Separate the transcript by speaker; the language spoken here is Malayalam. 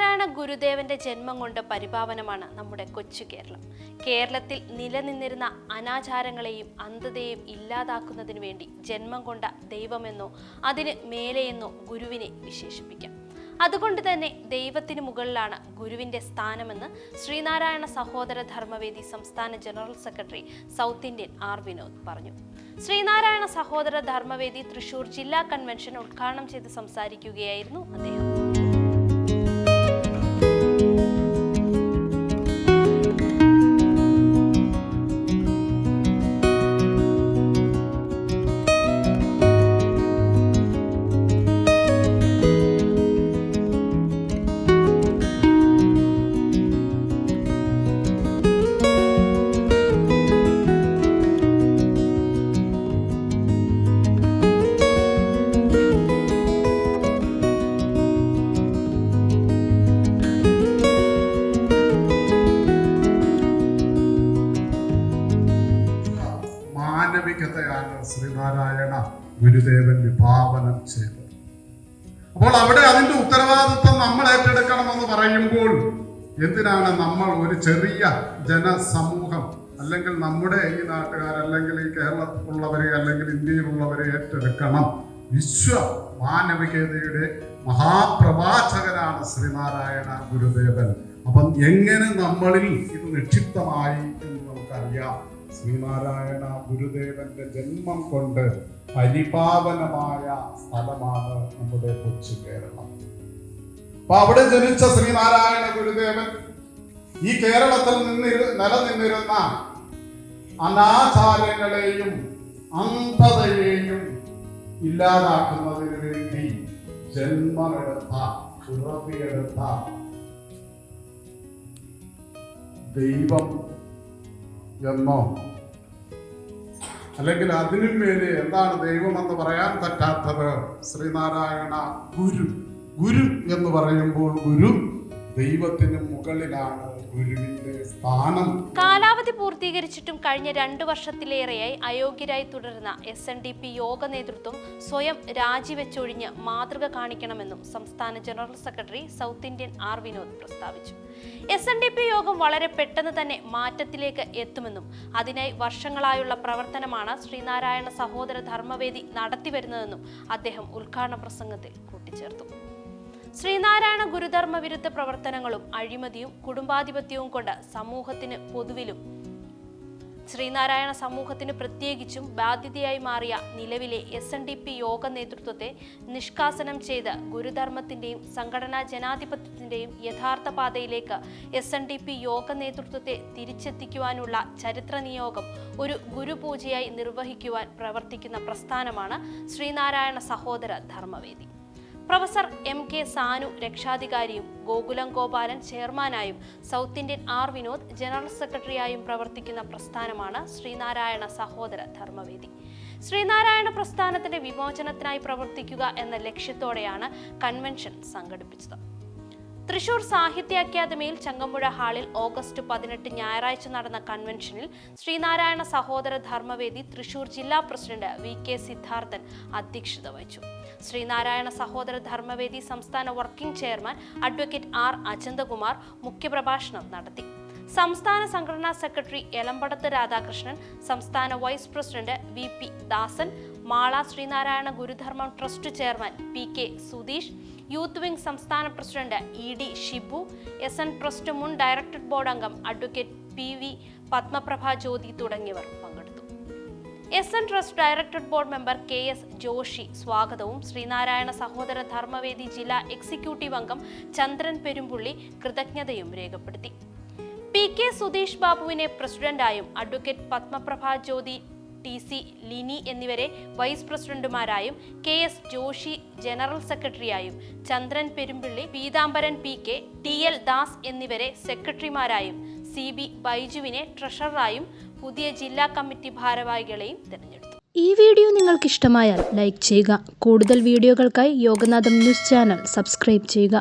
Speaker 1: ശ്രീനാരായണ ഗുരുദേവന്റെ ജന്മം കൊണ്ട് പരിപാവനമാണ് നമ്മുടെ കൊച്ചു കേരളം? കേരളത്തിൽ നിലനിന്നിരുന്ന അനാചാരങ്ങളെയും അന്ധതയെയും ഇല്ലാതാക്കുന്നതിന് വേണ്ടി ജന്മം കൊണ്ട ദൈവമെന്നോ അതിന് മേലെയെന്നോ ഗുരുവിനെ വിശേഷിപ്പിക്കാം. അതുകൊണ്ട് തന്നെ ദൈവത്തിന് മുകളിലാണ് ഗുരുവിന്റെ സ്ഥാനമെന്ന് ശ്രീനാരായണ സഹോദര ധർമ്മവേദി സംസ്ഥാന general secretary South Indian R Vinod പറഞ്ഞു. ശ്രീനാരായണ സഹോദര ധർമ്മവേദി തൃശൂർ ജില്ലാ കൺവെൻഷൻ ഉദ്ഘാടനം ചെയ്ത് സംസാരിക്കുകയായിരുന്നു അദ്ദേഹം.
Speaker 2: ശ്രീനാരായണ ഗുരുദേവൻ വിഭാവനം ചെയ്തത് അപ്പോൾ അവിടെ അതിന്റെ ഉത്തരവാദിത്വം നമ്മൾ ഏറ്റെടുക്കണമെന്ന് പറയുമ്പോൾ എന്തിനാണ് നമ്മൾ ഒരു ചെറിയ ജനസമൂഹം അല്ലെങ്കിൽ നമ്മുടെ ഈ നാട്ടുകാർ അല്ലെങ്കിൽ ഈ കേരളത്തിലുള്ളവരെ അല്ലെങ്കിൽ ഇന്ത്യയിലുള്ളവരെ ഏറ്റെടുക്കണം? വിശ്വ മാനവികതയുടെ മഹാപ്രവാചകനാണ് ശ്രീനാരായണ ഗുരുദേവൻ. അപ്പം എങ്ങനെ നമ്മളിൽ ഇത് നിക്ഷിപ്തമായി എന്ന് നമുക്കറിയാം. ശ്രീനാരായണ ഗുരുദേവന്റെ ജന്മം കൊണ്ട് പരിപാവനമായ സ്ഥലമാണ് നമ്മുടെ കൊച്ചു കേരളം. അപ്പൊ അവിടെ ജനിച്ച ശ്രീനാരായണ ഗുരുദേവൻ ഈ കേരളത്തിൽ നിന്നിരു നിലനിന്നിരുന്ന അനാചാരങ്ങളെയും അന്ധതയെയും ഇല്ലാതാക്കുന്നതിന് വേണ്ടി ജന്മമെടുത്ത പിറവിയെടുത്ത ദൈവം എന്നോ അല്ലെങ്കിൽ അതിനും മേലെ എന്താണ് ദൈവമെന്ന് പറയാൻ പറ്റാത്തത്? ശ്രീനാരായണ ഗുരു. ഗുരു എന്ന് പറയുമ്പോൾ ഗുരു. ദൈവത്തിന് മുകളിലാണ് ഗുരുവിന്റെ സ്ഥാനം.
Speaker 1: കാലാവധി പൂർത്തീകരിച്ചിട്ടും കഴിഞ്ഞ രണ്ടു വർഷത്തിലേറെയായി അയോഗ്യരായി തുടരുന്ന S N D P Yoga നേതൃത്വം സ്വയം രാജിവെച്ചൊഴിഞ്ഞ് മാതൃക കാണിക്കണമെന്നും സംസ്ഥാന general secretary South Indian R Vinod പ്രസ്താവിച്ചു. എസ് എൻ ഡി പി യോഗം വളരെ പെട്ടെന്ന് തന്നെ മാറ്റത്തിലേക്ക് എത്തുമെന്നും അതിനായി വർഷങ്ങളായുള്ള പ്രവർത്തനമാണ് ശ്രീനാരായണ സഹോദര ധർമ്മവേദി നടത്തിവരുന്നതെന്നും അദ്ദേഹം ഉദ്ഘാടന പ്രസംഗത്തിൽ കൂട്ടിച്ചേർത്തു. ശ്രീനാരായണ ഗുരുധർമ്മ വിരുദ്ധ പ്രവർത്തനങ്ങളും അഴിമതിയും കുടുംബാധിപത്യവും കൊണ്ട് സമൂഹത്തിന് പൊതുവിലും ശ്രീനാരായണ സമൂഹത്തിന് പ്രത്യേകിച്ചും ബാധ്യതയായി മാറിയ നിലവിലെ S N D P Yoga നേതൃത്വത്തെ നിഷ്കാസനം ചെയ്ത് ഗുരുധർമ്മത്തിന്റെയും സംഘടനാ ജനാധിപത്യത്തിന്റെയും യഥാർത്ഥ പാതയിലേക്ക് S N D P Yoga നേതൃത്വത്തെ തിരിച്ചെത്തിക്കുവാനുള്ള ചരിത്ര നിയോഗം ഒരു ഗുരുപൂജയായി നിർവഹിക്കുവാൻ പ്രവർത്തിക്കുന്ന പ്രസ്ഥാനമാണ് Sreenarayana Sahodara Dharmavedi. Professor M K Sanu രക്ഷാധികാരിയും Gokulam Gopalan ചെയർമാനായും South Indian R Vinod general സെക്രട്ടറിയായും പ്രവർത്തിക്കുന്ന പ്രസ്ഥാനമാണ് ശ്രീനാരായണ സഹോദര ധർമ്മവേദി. ശ്രീനാരായണ പ്രസ്ഥാനത്തിന്റെ വിമോചനത്തിനായി പ്രവർത്തിക്കുക എന്ന ലക്ഷ്യത്തോടെയാണ് കൺവെൻഷൻ സംഘടിപ്പിച്ചത്. തൃശൂർ സാഹിത്യ അക്കാദമിയിൽ ചങ്ങമ്പുഴ ഹാളിൽ ഓഗസ്റ്റ് പതിനെട്ട് ഞായറാഴ്ച നടന്ന കൺവെൻഷനിൽ ശ്രീനാരായണ സഹോദര ധർമ്മവേദി തൃശൂർ ജില്ലാ പ്രസിഡന്റ് വി കെ സിദ്ധാർത്ഥൻ അധ്യക്ഷത വഹിച്ചു. ശ്രീനാരായണ സഹോദര ധർമ്മവേദി സംസ്ഥാന working chairman advocate R Ajanthakumar മുഖ്യപ്രഭാഷണം നടത്തി. സംസ്ഥാന സംഘടനാ സെക്രട്ടറി എലമ്പടത്ത് രാധാകൃഷ്ണൻ സംസ്ഥാന vice president V P Dasan Mala Sreenarayana Gurudharmam trust chairman P K Sudheesh youth wing സംസ്ഥാന president E D Shibu S N trust മുൻ ഡയറക്ടർ ബോർഡ് അംഗം advocate P V Padmaprabha Jyothi തുടങ്ങിയവർ പങ്കെടുത്തു. S N trust director board member K S Joshi സ്വാഗതവും. ശ്രീനാരായണ സഹോദര ധർമ്മവേദി ജില്ലാ എക്സിക്യൂട്ടീവ് അംഗം ചന്ദ്രൻ പെരുമ്പുള്ളി കൃതജ്ഞതയും രേഖപ്പെടുത്തി. പി കെ സുധീഷ് ബാബുവിനെ പ്രസിഡന്റായും advocate Padmaprabha Jyothi T C Lini എന്നിവരെ വൈസ് പ്രസിഡന്റുമാരായും K S Joshi general സെക്രട്ടറിയായും Chandran Perumpilly Peethambaran P K T L Das എന്നിവരെ സെക്രട്ടറിമാരായും സി ബി ബൈജുവിനെ ട്രഷററായും പുതിയ ജില്ലാ കമ്മിറ്റി ഭാരവാഹികളെയും തിരഞ്ഞെടുത്തു.
Speaker 3: ഈ വീഡിയോ നിങ്ങൾക്ക് ഇഷ്ടമായാൽ ലൈക്ക് ചെയ്യുക. കൂടുതൽ വീഡിയോകൾക്കായി യോഗനാഥം ന്യൂസ് ചാനൽ സബ്സ്ക്രൈബ് ചെയ്യുക.